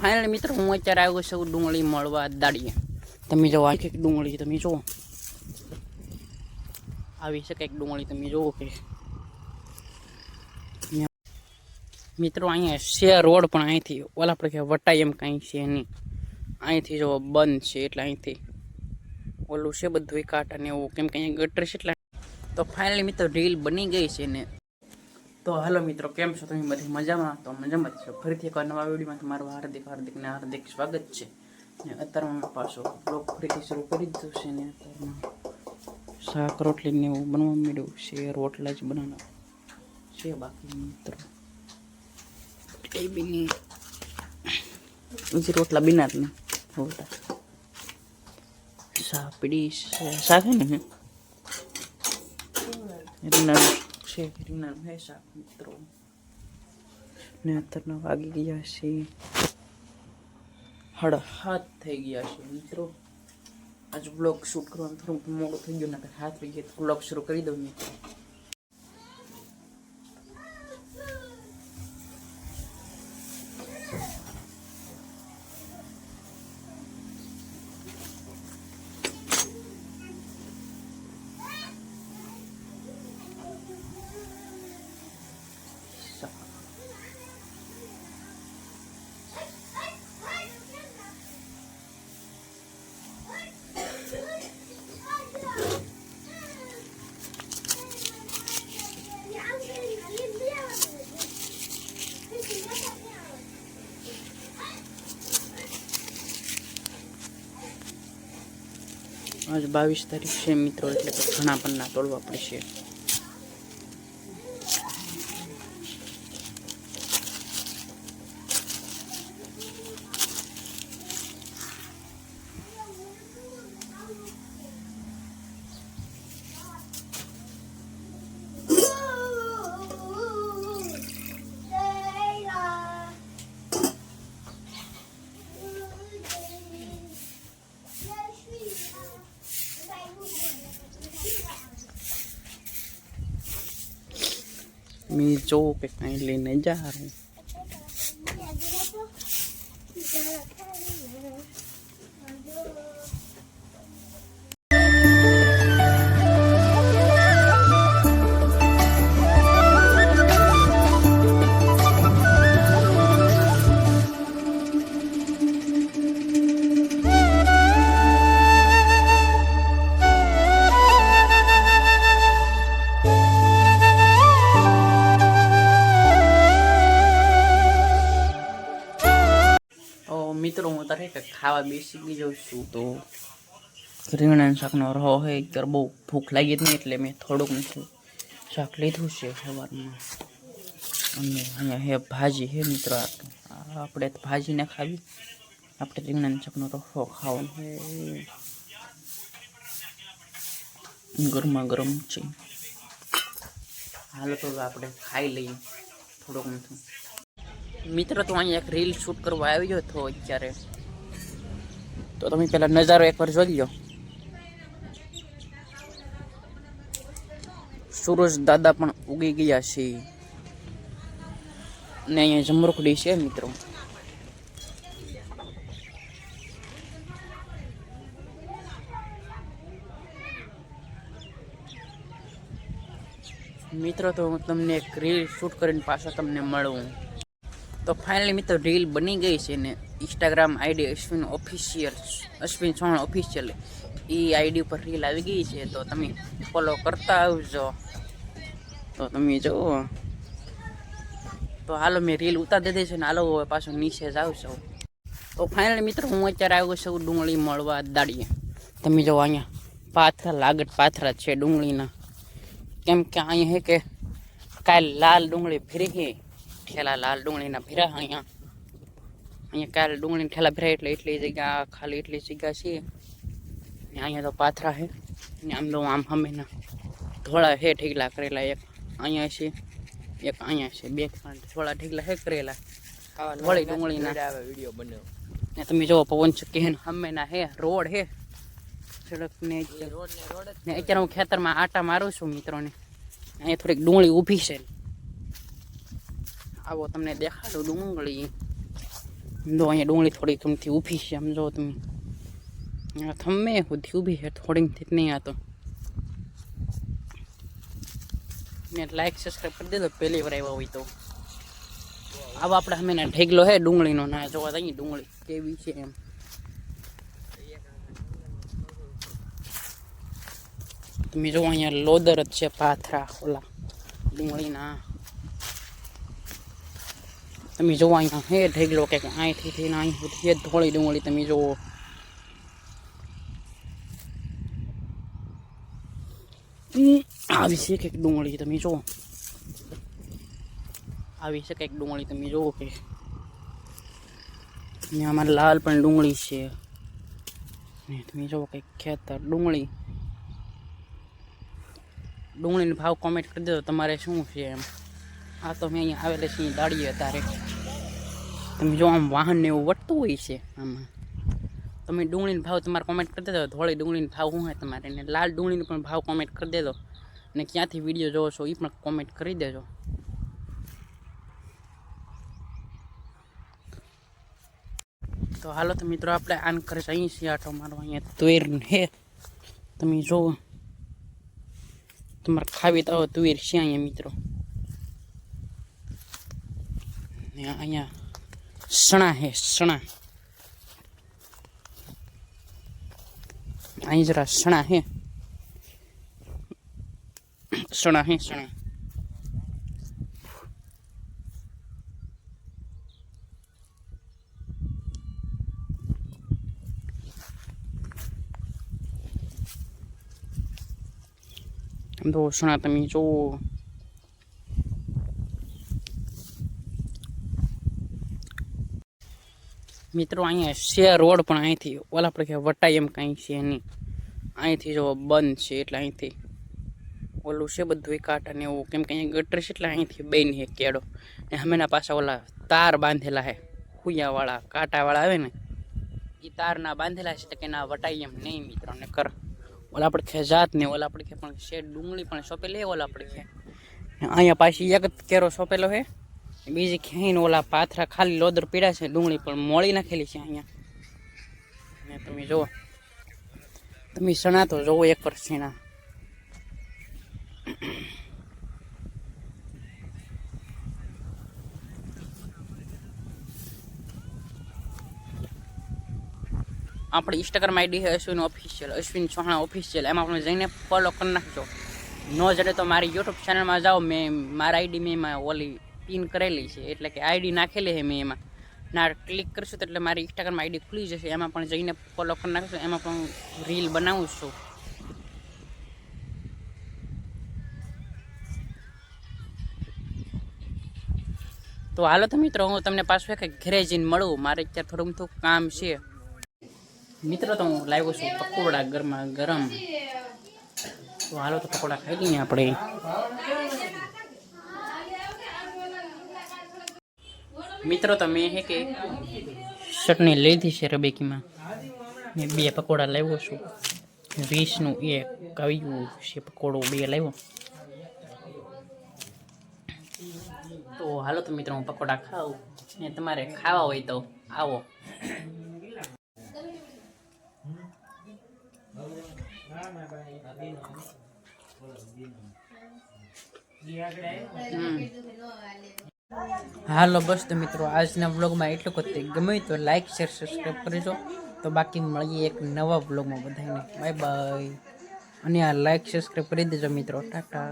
Finally મિત્રો, હું અત્યારે આવ્યો છું ડુંગળી મળવા દાડીએ. તમે જો આ એક ડુંગળી તમે જુઓ. આવી છે કંઈક ડુંગળી, તમે જુઓ કે. મિત્રો, અહીંયા છે રોડ, પણ અહીંથી, ઓલા આપણે કે વટાય એમ કાંઈ છે નહીં. અહીંથી જો બંધ છે, એટલે અહીંથી ઓલું છે બધું કાટ અને એવું. કેમ કે અહીંયા ગટર છે, એટલે તો ફાઇનલી મિત્રો, રીલ બની ગઈ છે ને. તો હાલો મિત્રો, કેમ છો? તમે બધી મજામાં? તો મજામાં છો. ફરીથી એક નવા વિડીયોમાં તમારું હાર્દિક હાર્દિક ને હાર્દિક સ્વાગત છે. ને અત્યારમાં પાછો બ્લોગ ફરીથી શરૂ કરી દીધું છે ને અત્યારમાં શાક, રોટલી ને એવું બનવા માંડ્યું. છે રોટલા જ બનાવવા છે બાકી મિત્રો. એ બીની હજી રોટલા બિના જ નહીં હોતા સાપડી શાક ને? રીંગણ છે હે શાક મિત્રો ને અત્યારના વાગી ગયા છે હાથ થઈ ગયા છે મિત્રો આજ બ્લોગ શૂટ કરવાનું થોડુંક મોડું થઈ ગયું ને હાથ થઈ ગયા બ્લોગ શરૂ કરી દઉં મિત્રો આજ બાવીસ તારીખ છે મિત્રો એટલે ઘણા પન્ના તોડવા પડશે. જો કે કાંઈ લઈને જા રહે બેસી જાઉં છું તો રીંગણા શાકનો રહો હે ત્યારે બહુ ભૂખ લાગી જ નહીં એટલે મેં થોડુંક મીઠું શાક લીધું છે સવારમાં. અને અહીંયા હે ભાજી હે મિત્રો. આપણે ભાજી ના ખાવી. આપણે રીંગણા શાકનો રસો ખાવાનો હે. ગરમા ગરમ છે. હાલો તો આપણે ખાઈ લઈએ થોડુંક મીઠું. મિત્રો તો અહીંયા એક રીલ શૂટ કરવા આવ્યો હતો અત્યારે તો તમે પેલા નજારો એકવાર જોઈ લો સૂરજ દાદા પણ ઉગી ગયા છે. ને અહીંયા જમરૂખડી છે મિત્રો. મિત્રો, તો હું તમને એક રીલ શૂટ કરીને પાછા તમને મળું. તો ફાઇનલી મિત્રો રીલ બની ગઈ છે ને Instagram ID Ashwin official Ashwin Chauhan official એ આઈડી ઉપર રીલ આવી ગઈ છે, તો તમે ફોલો કરતા આવજો. તો તમે જુઓ. તો હાલો મેં રીલ ઉતાર દીધી છે ને હાલો હવે પાછું નીચે જાવ છો. તો ફાઇનલી મિત્રો હું અત્યારે આવ્યો છું ડુંગળી મળવા દાડીએ. તમે જુઓ અહીંયા પાથરા લાગટ પાથરા છે ડુંગળીના. કેમ કે અહીંયા હે કે કાલ લાલ ડુંગળી ફરી ઠેલા લાલ ડુંગળીના ભીરા અહીંયા. અહીંયા કાલ ડુંગળી ઠેલા ભીરા એટલે એટલી જગ્યા ખાલી એટલી જગ્યા છે. ને અહીંયા તો પાથરા છે. ને આમ તો આમ હમેના ધોળા હે ઠીકલા કરેલા એક અહીંયા છે એક અહીંયા છે. બે થોડા ઠીકલા હે કરેલા. વળી ડુંગળીના. વીડિયો બન્યો ને તમે જો પવન ચક્કી હે હમેના હે રોડ હે સડક ને રોડ ને અત્યારે હું ખેતરમાં આટા મારું છું મિત્રોને. અહીંયા થોડીક ડુંગળી ઊભી છે. આવો તમને દેખાડું ડુંગળી. જો અહીંયા ડુંગળી થોડી ગમતી ઊભી છે સમજો તમે. થમે સુધી ઊભી છે થોડીથી નહીં આ તો. ને લાઈક સબસ્ક્રાઈબ કરી દેજો, પહેલી વાર આવ્યા હોય તો. આવા આપણે અમે ઢેગલો હે ડુંગળીનો ના જોવા જઈએ ડુંગળી કેવી છે એમ. તમે જો અહીંયા લોદર જ છે, પાથરા ઓલા ડુંગળીના. તમે જુઓ અહીંયા હે ઢગલો કે અહીંથી થઈને અહીં સુધી ધોળી ડુંગળી તમે જુઓ આવી છે કંઈક ડુંગળી તમે જુઓ આવી છે કંઈક ડુંગળી તમે જુઓ કે. અહીંયા અમારે લાલ પણ ડુંગળી છે. તમે જુઓ કંઈક ખેતર ડુંગળી. ડુંગળીનો ભાવ કોમેન્ટ કરી દેજો, તમારે શું છે એમ? આ તો મેં અહીંયા આવેલા છીએ દાડીએ તારે તમે જો આમ વાહનને એવું વટતું હોય છે આમાં. તમે ડુંગળીનો ભાવ તમારે કોમેન્ટ કરી દેજો. ધોળી ડુંગળીનો ભાવ શું હોય તમારે? ને લાલ ડુંગળીનો પણ ભાવ કોમેન્ટ કરી દેજો. અને ક્યાંથી વીડિયો જોવો છો એ પણ કોમેન્ટ કરી દેજો. તો હાલો તો મિત્રો, આપણે આન કરે છે અહીં આટો મારો અહીંયા તુવેર હે તમે જોવો તમારે ખાવી તો તુવેર છે અહીંયા મિત્રો. અહીંયા સણા હે સણા. અહીં જરા સણા હે. સણા હે સણા. તો સણા તમે જોવો મિત્રો, અહીંયા છે રોડ પણ અહીંથી ઓલા આપણે કે વટાઈ એમ કાંઈ છે નહીં. અહીંથી જો બંધ છે એટલે અહીંથી ઓલું છે બધું કાંટા ને એવું. કેમ કે અહીંયા ગટર છે એટલે અહીંથી બેન છે કેળો ને હમેના પાછા ઓલા તાર બાંધેલા છે ખુયાવાળા કાંટાવાળા આવે ને એ તારના બાંધેલા છે કે ના વટાઈ એમ નહીં મિત્રો, ને કર. ઓલા આપણે ખે જાત ને ઓલા આપણે ખે પણ શેડ ડુંગળી પણ સોંપેલી ઓલા આપણે ખે અહીંયા પાછી એક જ કેરો સોંપેલો છે બીજી ક્યાંય ઓલા પાથરા ખાલી લોદર પીડા છે, ડુંગળી પણ મોળી નાખેલી છે અહીંયા. તમે જુઓ, તમે સણા તો જોવો એક વાર સણા આપણે ઇન્સ્ટાગ્રામ આઈડી છે અશ્વિન ઓફિશિયલ અશ્વિન ચૌહાણ ઓફિશિયલ એમાં આપણે જઈને ફોલો કરી નાખજો. ન જડે તો મારી યુટ્યુબ ચેનલમાં જાઓ, મેં, મારા આઈડી મેં ઓલી પિન કરેલી છે. એટલે કે આઈડી નાખેલી છે મેં એમાં. ના ક્લિક કરશું તો એટલે મારી ઇન્સ્ટાગ્રામ આઈડી ખુલી જશે. એમાં પણ જઈને ફોલો કરી નાખશો. એમાં પણ રીલ બનાવું છું. તો હાલો તો મિત્રો, હું તમને પાછું એક ઘરે જઈને મળું. મારે અત્યારે થોડું થોડું કામ છે. મિત્રો, તો હું લાવ્યો છું પકોડા ગરમા ગરમ. તો હાલો તો પકોડા ખાઈ લઈએ આપણે. મિત્રો, તમે હે કે ચટણી લીધી છે રબેકીમાં? મેં બે પકોડા લાવ્યો છું. વીસનું એક આવ્યું છે પકોડો, બે લાવ્યો. તો હાલો તો મિત્રો, હું પકોડા ખાઉં ને તમારે ખાવા હોય તો આવો. હમ. હાલો, બસ તો મિત્રો, આજના વ્લોગમાં એટલું કરતી ગમે તો લાઇક શેર સબસ્ક્રાઈબ કરજો. તો બાકી મળીએ એક નવા વ્લોગમાં બધાને. બાય બાય અને આ લાઇક સબસ્ક્રાઈબ કરી દેજો મિત્રો. ટાટા